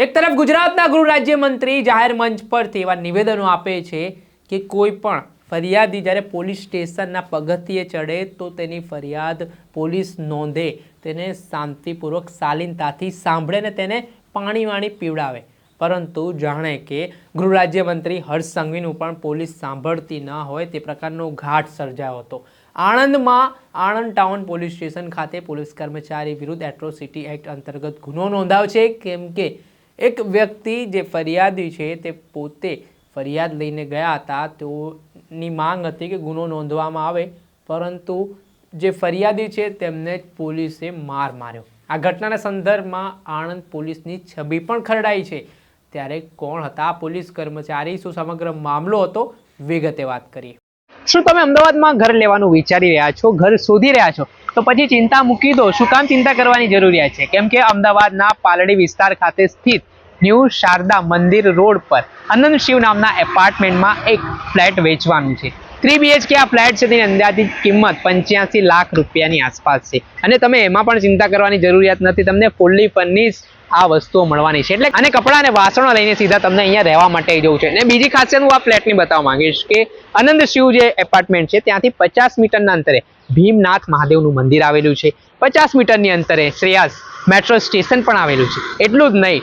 એક તરફ ગુજરાતના ગૃહ રાજ્યમંત્રી જાહેર મંચ પરથી એવા નિવેદનો આપે છે કે કોઈ પણ ફરિયાદી જ્યારે પોલીસ સ્ટેશનના પગથિયે ચડે તો તેની ફરિયાદ પોલીસ નોંધે, તેને શાંતિપૂર્વક શાલીનતાથી સાંભળે ને તેને પાણી વાણી પીવડાવે. પરંતુ જાણે કે ગૃહ રાજ્યમંત્રી હર્ષ સંઘવીનું પણ પોલીસ સાંભળતી ન હોય તે પ્રકારનો ઘાટ સર્જાયો હતો. આણંદમાં આણંદ ટાઉન પોલીસ સ્ટેશન ખાતે પોલીસ કર્મચારી વિરુદ્ધ એટ્રોસિટી એક્ટ અંતર્ગત ગુનો નોંધાયો છે. કેમ કે એક વ્યક્તિ જે ફરિયાદી છે તે પોતે ફરિયાદ લઈને ગયા હતા. તેઓની માંગ હતી કે ગુનો નોંધવામાં આવે, પરંતુ જે ફરિયાદી છે તેમને પોલીસે માર માર્યો. આ ઘટનાના સંદર્ભમાં આણંદ પોલીસની છબી પણ ખરડાઈ છે. ત્યારે કોણ હતા? પોલીસ કર્મચારી શું સમગ્ર મામલો હતો? વિગતે વાત કરીએ. શું તમે અમદાવાદમાં ઘર લેવાનું વિચારી રહ્યા છો? ઘર શોધી રહ્યા છો? તો પછી ચિંતા મૂકી દો. શું કામ ચિંતા કરવાની જરૂરિયાત છે? કેમ કે અમદાવાદના પાલડી વિસ્તાર ખાતે સ્થિત ન્યૂ શારદા મંદિર રોડ પર અનંત શિવ નામના એપાર્ટમેન્ટમાં એક ફ્લેટ વેચવાનું છે. થ્રી બીએચકે આ ફ્લેટ છે તેની અંદાજિત કિંમત પંચ્યાસી લાખ રૂપિયાની આસપાસ છે. અને તમે એમાં પણ ચિંતા કરવાની જરૂરિયાત નથી, તમને ફૂલ્લી ફર્નિશ આ વસ્તુઓ મળવાની છે. એટલે અને કપડાં અને વાસણો લઈને સીધા તમને અહીંયા રહેવા માટે જવું છે. અને બીજી ખાસિયત હું આ ફ્લેટની બતાવવા માંગીશ કે આનંદ શિવ જે એપાર્ટમેન્ટ છે ત્યાંથી પચાસ મીટરના અંતરે ભીમનાથ મહાદેવનું મંદિર આવેલું છે. પચાસ મીટરની અંતરે શ્રેયાસ મેટ્રો સ્ટેશન પણ આવેલું છે. એટલું જ નહીં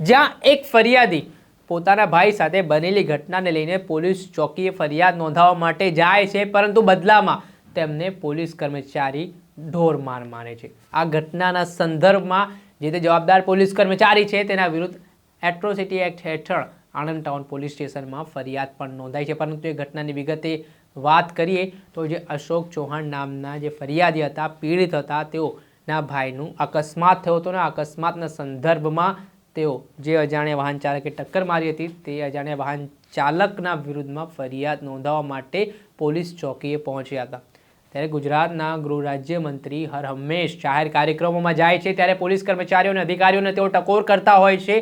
જ્યાં એક ફરિયાદી પોતાના ભાઈ સાથે બનેલી ઘટનાને લઈને પોલીસ ચોકીએ ફરિયાદ નોંધાવવા માટે જાય છે, પરંતુ બદલામાં તેમને પોલીસ કર્મચારી ઢોર માર મારે છે. આ ઘટનાના સંદર્ભમાં જે તે જવાબદાર પોલીસ કર્મચારી છે, તેના વિરુદ્ધ એટ્રોસિટી એક્ટ હેઠળ આણંદ ટાઉન પોલીસ સ્ટેશનમાં ફરિયાદ પણ નોંધાઈ છે. પરંતુ એ ઘટનાની વિગતે વાત કરીએ તો જે અશોક ચૌહાણ નામના જે ફરિયાદી હતા, પીડિત હતા, તેઓના ભાઈનું અકસ્માત થયો હતો અને અકસ્માતના સંદર્ભમાં તેઓ જે અજાણ્યા વાહન ચાલકે ટક્કર મારી હતી તે અજાણ્યા વાહન ચાલકના વિરુદ્ધમાં ફરિયાદ નોંધાવવા માટે પોલીસ ચોકીએ પહોંચ્યા હતા. ત્યારે ગુજરાતના ગૃહ રાજ્યમંત્રી હર હંમેશ જાહેર કાર્યક્રમોમાં જાય છે ત્યારે પોલીસ કર્મચારીઓ અને અધિકારીઓને તેઓ ટકોર કરતા હોય છે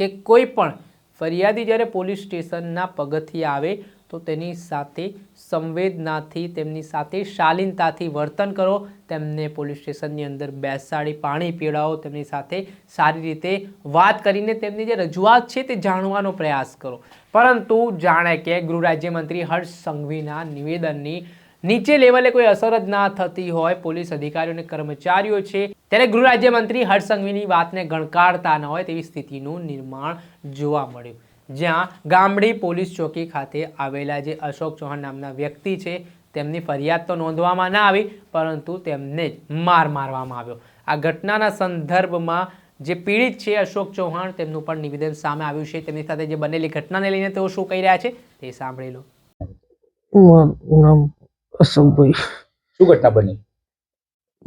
કે કોઈ પણ ફરિયાદી જ્યારે પોલીસ સ્ટેશનના પગથી આવે તો તેની સાથે સંવેદનાથી, તેમની સાથે શાલીનતાથી વર્તન કરો. તેમને પોલીસ સ્ટેશનની અંદર બેસાડી પાણી પીવડાવો. તેમની સાથે સારી રીતે વાત કરીને તેમની જે રજૂઆત છે તે જાણવાનો પ્રયાસ કરો. પરંતુ જાણે કે ગૃહ રાજ્યમંત્રી હર્ષ સંઘવીના નિવેદનની નીચે લેવલે કોઈ અસર જ ના થતી હોય, પોલીસ અધિકારીઓ અને કર્મચારીઓ છે, ત્યારે ગૃહ રાજ્યમંત્રી હર્ષ સંઘવીની વાતને ગણકારતા ન હોય તેવી સ્થિતિનું નિર્માણ જોવા મળ્યું. જ્યાં ગામડી પોલીસ ચોકી ખાતે આવેલા જે અશોક ચૌહાણ નામના વ્યક્તિ છે તેમની ફરિયાદ તો નોંધવામાં ના આવી પરંતુ તેમને જ માર મારવામાં આવ્યો. આ ઘટનાના સંદર્ભમાં જે પીડિત છે અશોક ચૌહાણ તેમનું પણ નિવેદન સામે આવ્યું છે. તેમની સાથે જે બનેલી ઘટનાને લઈને તેઓ શું કહી રહ્યા છે તે સાંભળી લો. અશોકભાઈ. શું ઘટના બની?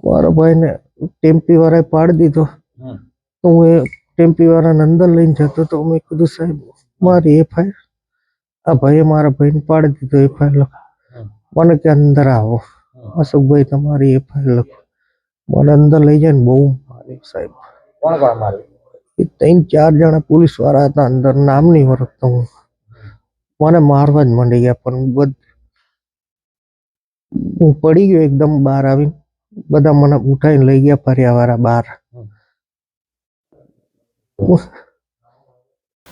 મારા ભાઈને ટેમ્પી વાળાએ પાડી દીધો. તો હું એ ટેમ્પી વાળાને અંદર લઈને જતો તો મેં કીધું સાહેબ મારી એફઆઈઆર આ ભાઈએ મારા ભાઈને પાડી દીધો એફઆઈઆર લખો મને કે અંદર આવો. અશોકભાઈ તમારી એફઆઈઆર લખો. મને અંદર લઈ જાય ને બહુ મારી સાહેબ. કોણ કોણ મારી? એ ત્રણ ચાર જણા પોલીસવાળા હતા અંદર નામ નહીં ઓળખતો હું. મને મારવા જ માંડી ગયા પણ બધ હું પડી ગયો એકદમ બહાર આવીને. બધા મને ઉઠાઈને લઈ ગયા ફર્યા વાળા બહાર.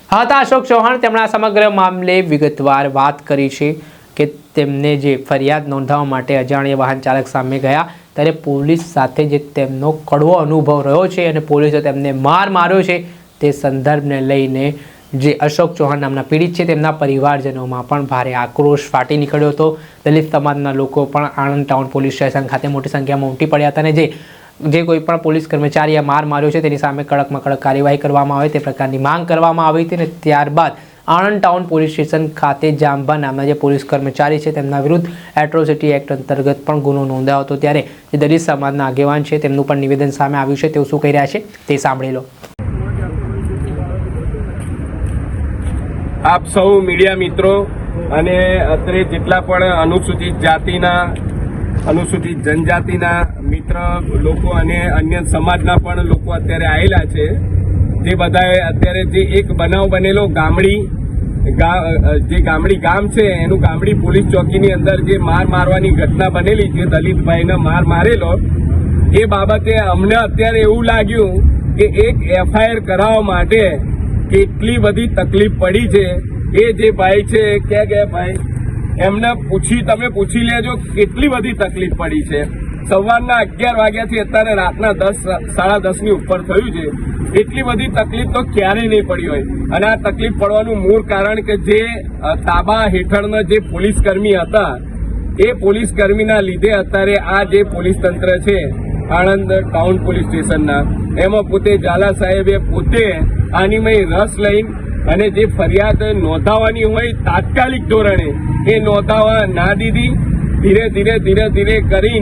હતા. અશોક ચૌહાણ તેમણે આ સમગ્ર મામલે વિગતવાર વાત કરી છે કે તેમને જે ફરિયાદ નોંધાવવા માટે અજાણ્યા વાહન ચાલક સામે ગયા, ત્યારે પોલીસ સાથે જે તેમનો કડવો અનુભવ રહ્યો છે અને પોલીસે તેમને માર માર્યો છે, તે સંદર્ભને લઈને જે અશોક ચૌહાણ નામના પીડિત છે, તેમના પરિવારજનોમાં પણ ભારે આક્રોશ ફાટી નીકળ્યો હતો. દલિત સમાજના લોકો પણ આણંદ ટાઉન પોલીસ સ્ટેશન ખાતે મોટી સંખ્યામાં ઉમટી પડ્યા હતા અને જે જે કોઈ પણ પોલીસ કર્મચારીએ માર માર્યો છે, તેની સામે કડકમાં કડક કાર્યવાહી કરવામાં આવે, તે પ્રકારની માંગ કરવામાં આવી હતી અને ત્યારબાદ આણંદ ટાઉન પોલીસ સ્ટેશન ખાતે જાંબા નામના જે પોલીસ કર્મચારી છે, તેમના વિરુદ્ધ એટ્રોસિટી એક્ટ અંતર્ગત પણ ગુનો નોંધાયો હતો. ત્યારે જે દલિત સમાજના આગેવાન છે, તેમનું પણ નિવેદન સામે આવ્યું છે. તેઓ શું કહી રહ્યા છે, તે સાંભળી લો. આપ સૌ મીડિયા મિત્રો અને અત્રે જેટલા પણ અનુસૂચિત જાતિના, અનુસૂચિત જનજાતિના મિત્ર લોકો અને અન્ય સમાજના પણ લોકો અત્યારે આવેલા છે. જે બધાએ અત્યારે જે એક બનાવ બનેલો ગામડી જે ગામડી ગામ છે, એનું ગામડી પોલીસ ચોકીની અંદર જે માર મારવાની ઘટના બનેલી જે દલિતભાઈને માર મારેલો, એ બાબતે અમને અત્યારે એવું લાગ્યું કે એક એફઆઈઆર કરાવવા માટે કેટલી બધી તકલીફ પડી છે. એ જે ભાઈ છે, ક્યાં ગયા ભાઈ? એમને પૂછી, તમે પૂછી લેજો, કેટલી બધી તકલીફ પડી છે. સવારના અગિયાર વાગ્યાથી અત્યારે રાતના દસ, સાડા દસની ઉપર થયું છે. એટલી બધી તકલીફ તો ક્યારેય નહીં પડી હોય. અને આ તકલીફ પડવાનું મૂળ કારણ કે જે તાબા હેઠળના જે પોલીસ કર્મી હતા, એ પોલીસ કર્મીના લીધે અત્યારે આ જે પોલીસ તંત્ર છે, આણંદ ટાઉન પોલીસ સ્ટેશનના, એમાં પોતે ઝાલા સાહેબે પોતે આનીમય રસ લઈને અને જે ફરિયાદ નોંધાવવાની હોય તાત્કાલિક ધોરણે, એ નોંધાવવા ના દીધી. ધીરે ધીરે ધીરે ધીરે કરી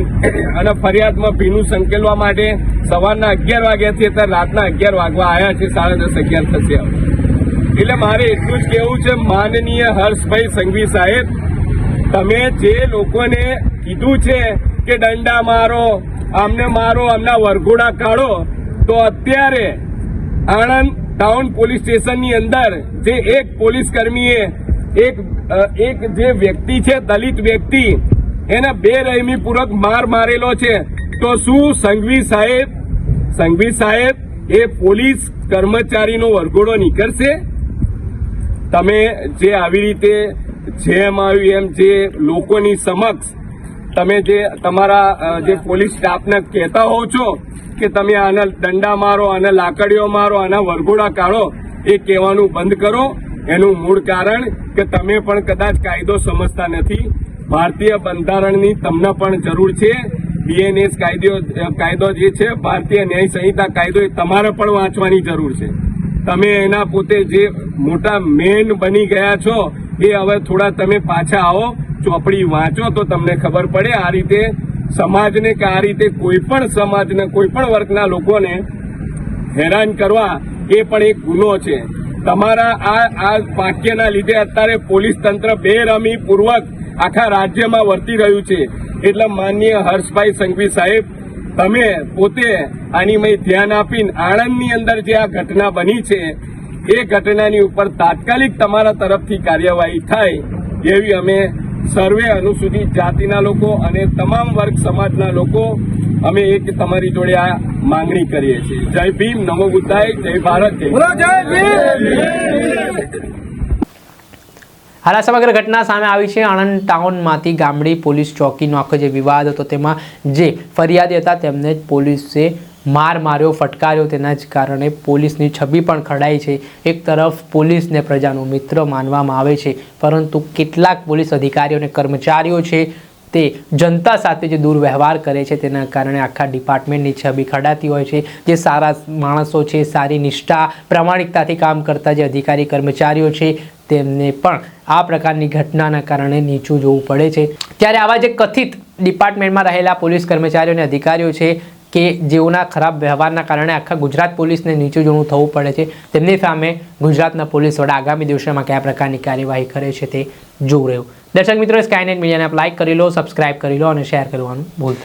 અને ફરિયાદમાં ભીનું સંકેલવા માટે સવારના અગિયાર વાગ્યાથી અત્યારે રાતના અગિયાર વાગવા આવ્યા છે, સાડા દસ અગિયાર થશે એટલે મારે એટલું જ કેવું છે, માનનીય હર્ષભાઈ સંઘવી સાહેબ, તમે જે લોકોને કીધું છે કે દંડા મારો, આમને મારો, આમના વરઘોડા કાઢો, તો અત્યારે આણંદ ટાઉન પોલીસ સ્ટેશનની અંદર જે એક પોલીસ કર્મીએ, એક એક જે વ્યક્તિ છે, દલિત વ્યક્તિ એને બેરહેમી પૂર્વક માર મારેલો છે. તો શું સંઘવી સાહેબ સંઘવી સાહેબ, એ પોલીસ કર્મચારીનો વરઘોડો નીકળશે? તમે જે આવી રીતે જેમ આવ્યું એમ જે લોકોની સમક્ષ તમે જે તમારા જે પોલીસ સ્ટાફને કહેતા હોવ છો કે તમે આના દંડા મારો, આના લાકડીઓ મારો, આના વરઘોડા કાઢો, એ કહેવાનું બંધ કરો. એનું મૂળ કારણ કે તમે પણ કદાચ કાયદો સમજતા નથી. ભારતીય બંધારણની તમને પણ જરૂર છે. બીએનએસ કાયદો કાયદો જે છે, ભારતીય ન્યાય સંહિતા કાયદો એ તમારે પણ વાંચવાની જરૂર છે. તમે એના પોતે જે મોટા મેન બની ગયા છો, એ હવે થોડા તમે પાછા આવો, ચોપડી વાંચો તો તમને ખબર પડે આ રીતે સમાજને કે આ રીતે કોઈ પણ સમાજને, કોઈ વર્ગના લોકોને હેરાન કરવા એ પણ એક ગુનો છે. તમારા આ આ વાક્યના લીધે અત્યારે પોલીસ તંત્ર બેરમી પૂર્વક આખા રાજ્યમાં વર્તી રહ્યું છે. એટલે માનનીય હર્ષભાઈ સંઘવી સાહેબ, તમે પોતે આની મેં ધ્યાન આપીને આણંદની અંદર જે આ ઘટના બની છે, એ ઘટનાની ઉપર તાત્કાલિક તમારા તરફથી કાર્યવાહી થાય એવી અમે સર્વે અનુસૂચિત જાતિના લોકો અને તમામ વર્ગ સમાજના લોકો અમે એક તમારી જોડે આ માંગણી કરીએ છીએ. જય ભીમ, નમો બુદ્ધાય જય ભારત, જય હાલ આ સમગ્ર ઘટના સામે આવી છે. આણંદ ટાઉનમાંથી ગામડી પોલીસ ચોકીનો આખો જે વિવાદ હતો, તેમાં જે ફરિયાદી હતા, તેમને પોલીસે માર માર્યો, ફટકાર્યો. તેના જ કારણે પોલીસની છબી પણ ખડાઈ છે. એક તરફ પોલીસને પ્રજાનો મિત્ર માનવામાં આવે છે, પરંતુ કેટલાક પોલીસ અધિકારીઓ અને કર્મચારીઓ છે, તે જનતા સાથે જે દુર્વ્યવહાર કરે છે, તેના કારણે આખા ડિપાર્ટમેન્ટની છબી ખડાતી હોય છે. જે સારા માણસો છે, સારી નિષ્ઠા, પ્રામાણિકતાથી કામ કરતા જે અધિકારી કર્મચારીઓ છે તેમને પણ આ પ્રકારની ઘટનાના કારણે નીચું જોવું પડે છે. ત્યારે આવા જે કથિત ડિપાર્ટમેન્ટમાં રહેલા પોલીસ કર્મચારીઓ અને અધિકારીઓ છે કે જેઓના ખરાબ વ્યવહારના કારણે આખા ગુજરાત પોલીસને નીચું જોવું થવું પડે છે, તેમની સામે ગુજરાતના પોલીસ વડા આગામી દિવસોમાં કયા પ્રકારની કાર્યવાહી કરે છે તે જોવું રહ્યું. દર્શક મિત્રો સ્કાયનેટ મીડિયાને આપ કરી લો સબસ્ક્રાઇબ કરી લો અને શેર કરવાનું ભૂલતા